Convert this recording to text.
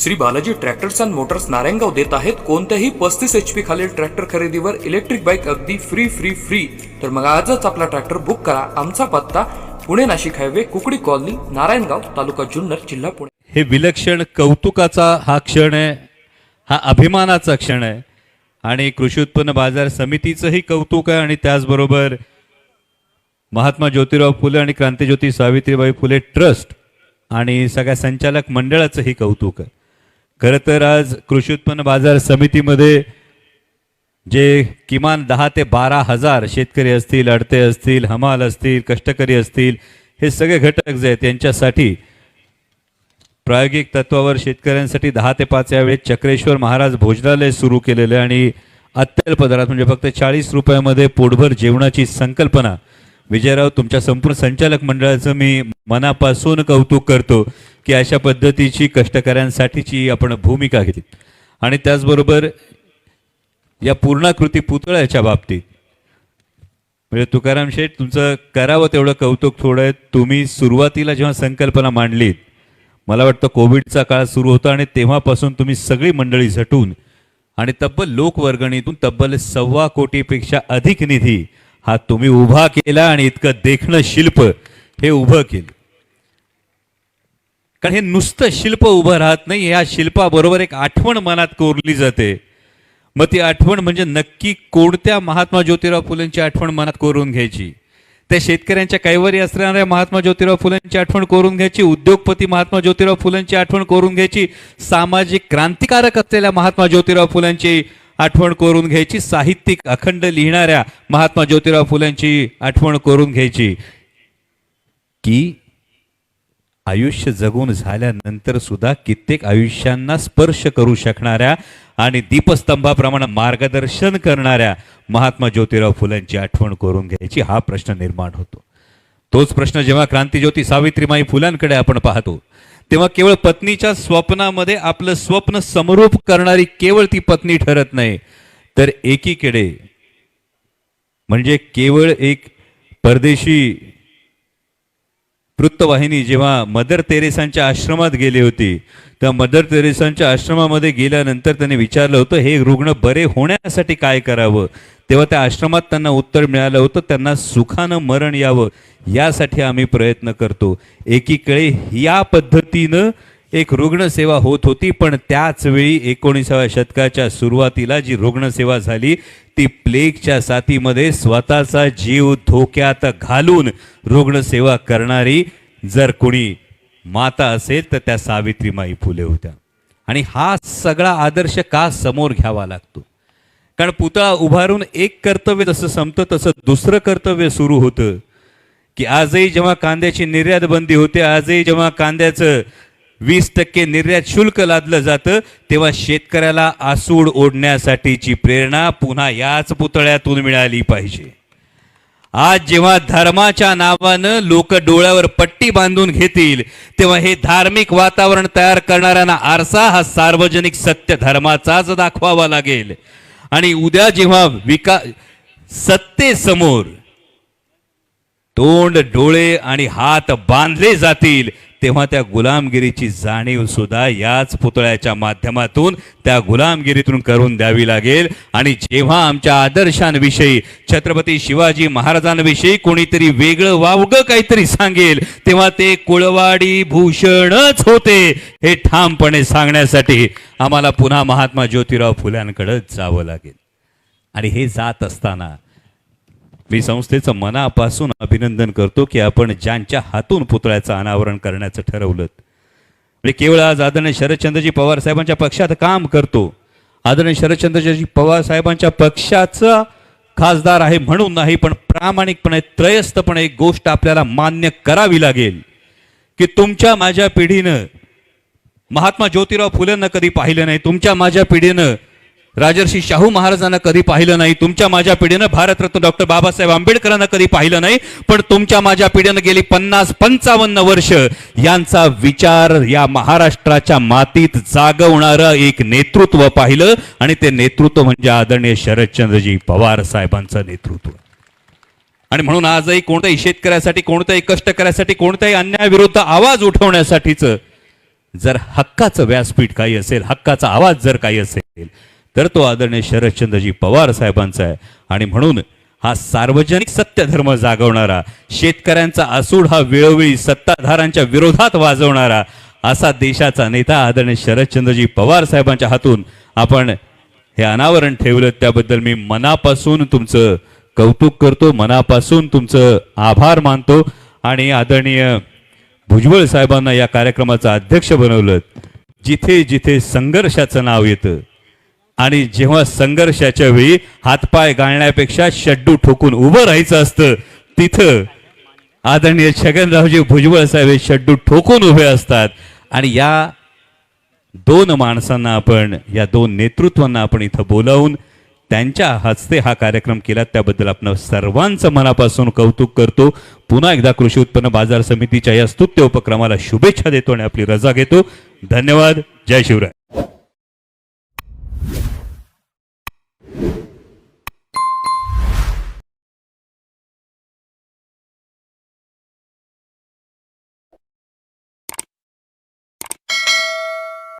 Shri Balaji tractors and motors Narayangaon देत आहेत. कोणत्याही पस्तीस एच पी खालील ट्रॅक्टर खरेदीवर इलेक्ट्रिक बाईक अगदी फ्री फ्री फ्री तर मग आजच आपला ट्रॅक्टर बुक करा. आमचा पत्ता पुणे नाशिक हायवे कुकडी कॉलनी नारायणगाव तालुका जुन्नर जिल्हा पुणे. हे विलक्षण कौतुकाचा हा क्षण आहे. हा अभिमानाचा क्षण आहे. आणि कृषी उत्पन्न बाजार समितीचंही कौतुक आहे आणि त्याचबरोबर महात्मा ज्योतिराव फुले आणि क्रांतीज्योती सावित्रीबाई फुले ट्रस्ट आणि सगळ्या संचालक मंडळाचंही कौतुक आहे. खरं तर आज कृषी उत्पन्न बाजार समितीमध्ये जे किमान दहा ते बारा हजार शेतकरी असतील अडते असतील हमाल असतील कष्टकरी असतील हे सगळे घटक जे आहेत यांच्यासाठी प्रायोगिक तत्वावर शेतकऱ्यांसाठी दहा ते पाच या चक्रेश्वर महाराज भोजनालय सुरू केलेलं आहे आणि अत्यल्प दरात म्हणजे फक्त चाळीस रुपयामध्ये पोटभर जेवणाची संकल्पना. विजयराव तुमच्या संपूर्ण संचालक मंडळाचं मी मनापासून कौतुक करतो. की अशा पद्धतीची कष्टकऱ्यांसाठीची आपण भूमिका घेतली. आणि त्याचबरोबर या पूर्णाकृती पुतळ्याच्या बाबतीत म्हणजे तुकाराम शेठ तुमचं करावं तेवढं कौतुक थोडं आहे. तुम्ही सुरुवातीला जेव्हा संकल्पना मांडलीत मला वाटतं कोविडचा काळ सुरू होता आणि तेव्हापासून तुम्ही सगळी मंडळी झटून आणि तब्बल लोकवर्गणीतून तब्बल सव्वा कोटीपेक्षा अधिक निधी हा तुम्ही उभा केला आणि इतकं देखणं शिल्प हे उभं केलं. कारण हे नुसतं शिल्प उभं राहत नाही या शिल्पाबरोबर एक आठवण मनात कोरली जाते. मग ती आठवण म्हणजे नक्की कोणत्या महात्मा ज्योतिराव फुलेंची आठवण मनात कोरून घ्यायची? त्या शेतकऱ्यांच्या कैवारी असणाऱ्या महात्मा ज्योतिराव फुलेंची आठवण करून घ्यायची? उद्योगपती महात्मा ज्योतिराव फुलेंची आठवण करून घ्यायची? सामाजिक क्रांतिकारक असलेल्या महात्मा ज्योतिराव फुलेंची आठवण करून घ्यायची? साहित्यिक अखंड लिहिणाऱ्या महात्मा ज्योतिराव फुलेंची आठवण करून घ्यायची? की आयुष्य जगून झाल्यानंतर सुद्धा कित्येक आयुष्यांना स्पर्श करू शकणाऱ्या आणि दीपस्तंभाप्रमाणे मार्गदर्शन करणाऱ्या महात्मा ज्योतिराव फुलेंची आठवण करून घ्यायची हा प्रश्न निर्माण होतो. तोच प्रश्न जेव्हा क्रांतीज्योती सावित्रीमाई फुलांकडे आपण पाहतो तेव्हा केवळ पत्नीच्या स्वप्नामध्ये आपलं स्वप्न समरूप करणारी केवळ ती पत्नी ठरत नाही तर एकीकडे म्हणजे केवळ एक परदेशी वृत्तवाहिनी जेव्हा मदर तेरेसांच्या आश्रमात गेली होती त्या मदर तेरेसांच्या आश्रमामध्ये गेल्यानंतर त्यांनी विचारलं होतं हे रुग्ण बरे होण्यासाठी काय करावं? तेव्हा त्या आश्रमात त्यांना उत्तर मिळालं होतं त्यांना सुखानं मरण यावं यासाठी आम्ही प्रयत्न करतो. एकीकडे या पद्धतीनं एक रुग्णसेवा होत होती पण त्याचवेळी एकोणीसाव्या शतकाच्या सुरुवातीला जी रुग्णसेवा झाली ती प्लेगच्या साथीमध्ये स्वतःचा जीव धोक्यात घालून रुग्णसेवा करणारी जर कोणी माता असेल तर त्या सावित्रीमाई फुले होत्या. आणि हा सगळा आदर्श का समोर घ्यावा लागतो? कारण पुतळा उभारून एक कर्तव्य जसं संपतं तसं दुसरं कर्तव्य सुरू होतं की आजही जेव्हा कांद्याची निर्यात बंदी होते आजही जेव्हा कांद्याचं वीस टक्के निर्यात शुल्क लादलं जातं. तेव्हा शेतकऱ्याला आसूड ओढण्यासाठीची प्रेरणा पुन्हा याच पुतळ्यातून मिळाली पाहिजे. आज जेव्हा धर्माच्या नावानं लोक डोळ्यावर पट्टी बांधून घेतील तेव्हा हे धार्मिक वातावरण तयार करणाऱ्यांना आरसा हा सार्वजनिक सत्य धर्माचाच दाखवावा लागेल. आणि उद्या जेव्हा विका सत्तेसमोर तोंड डोळे आणि हात बांधले जातील तेव्हा त्या गुलामगिरीची जाणीव सुद्धा याच पुतळ्याच्या माध्यमातून त्या गुलामगिरीतून करून द्यावी लागेल. आणि जेव्हा आमच्या आदर्शांविषयी छत्रपती शिवाजी महाराजांविषयी कोणीतरी वेगळं वावगं काहीतरी सांगेल तेव्हा ते कुळवाडी भूषणच होते हे ठामपणे सांगण्यासाठी आम्हाला पुन्हा महात्मा ज्योतिराव फुल्यांकडे जावं लागेल. आणि हे जात असताना मी संस्थेचं मनापासून अभिनंदन करतो की आपण ज्यांच्या हातून पुतळ्याचं अनावरण करण्याचं ठरवलं. म्हणजे केवळ आज आदरणीय शरदचंद्रजी पवार साहेबांच्या पक्षात काम करतो. आदरणीय शरदचंद्रजी पवार साहेबांच्या पक्षाचा खासदार आहे म्हणून नाही पण प्रामाणिकपणे त्रयस्थपणे एक गोष्ट आपल्याला मान्य करावी लागेल की तुमच्या माझ्या पिढीनं महात्मा ज्योतिराव फुलेंना कधी पाहिलं नाही तुमच्या माझ्या पिढीनं राजर्षी शाहू महाराजांना कधी पाहिलं नाही? तुमच्या माझ्या पिढीनं भारतरत्न डॉक्टर बाबासाहेब आंबेडकरांना कधी पाहिलं नाही? पण तुमच्या माझ्या पिढीनं गेली पन्नास पंचावन्न वर्ष. यांचा विचार या महाराष्ट्राच्या मातीत जागवणारं एक नेतृत्व पाहिलं. आणि ते नेतृत्व म्हणजे आदरणीय शरदचंद्रजी पवार साहेबांचं नेतृत्व. आणि म्हणून आजही कोणत्याही शेतकऱ्यासाठी कोणत्याही करायसाठी कोणत्याही अन्यायाविरुद्ध आवाज उठवण्यासाठीच जर हक्काचं व्यासपीठ काही असेल हक्काचा आवाज जर काही असेल तर तो आदरणीय शरदचंद्रजी पवार साहेबांचा आहे. आणि म्हणून हा सार्वजनिक सत्यधर्म जागवणारा शेतकऱ्यांचा आसूड हा वेळोवेळी सत्ताधारांच्या विरोधात वाजवणारा असा देशाचा नेता आदरणीय शरदचंद्रजी पवार साहेबांच्या हातून आपण हे अनावरण ठेवलं. त्याबद्दल मी मनापासून तुमचं कौतुक करतो मनापासून तुमचं आभार मानतो. आणि आदरणीय भुजबळ साहेबांना या कार्यक्रमाचं अध्यक्ष बनवलं. जिथे जिथे संघर्षाचं नाव येतं आणि जेव्हा संघर्षाच्या वेळी हातपाय गाळण्यापेक्षा शड्डू ठोकून उभं राहायचं असतं तिथं आदरणीय छगनरावजी भुजबळ साहेब हे शड्डू ठोकून उभे असतात. आणि या दोन माणसांना आपण या दोन नेतृत्वांना आपण इथं बोलावून त्यांच्या हस्ते हा कार्यक्रम केला. त्याबद्दल आपण सर्वांचं मनापासून कौतुक करतो. पुन्हा एकदा कृषी उत्पन्न बाजार समितीच्या या स्तुत्य उपक्रमाला शुभेच्छा देतो आणि आपली रजा घेतो. धन्यवाद. जय शिवराय.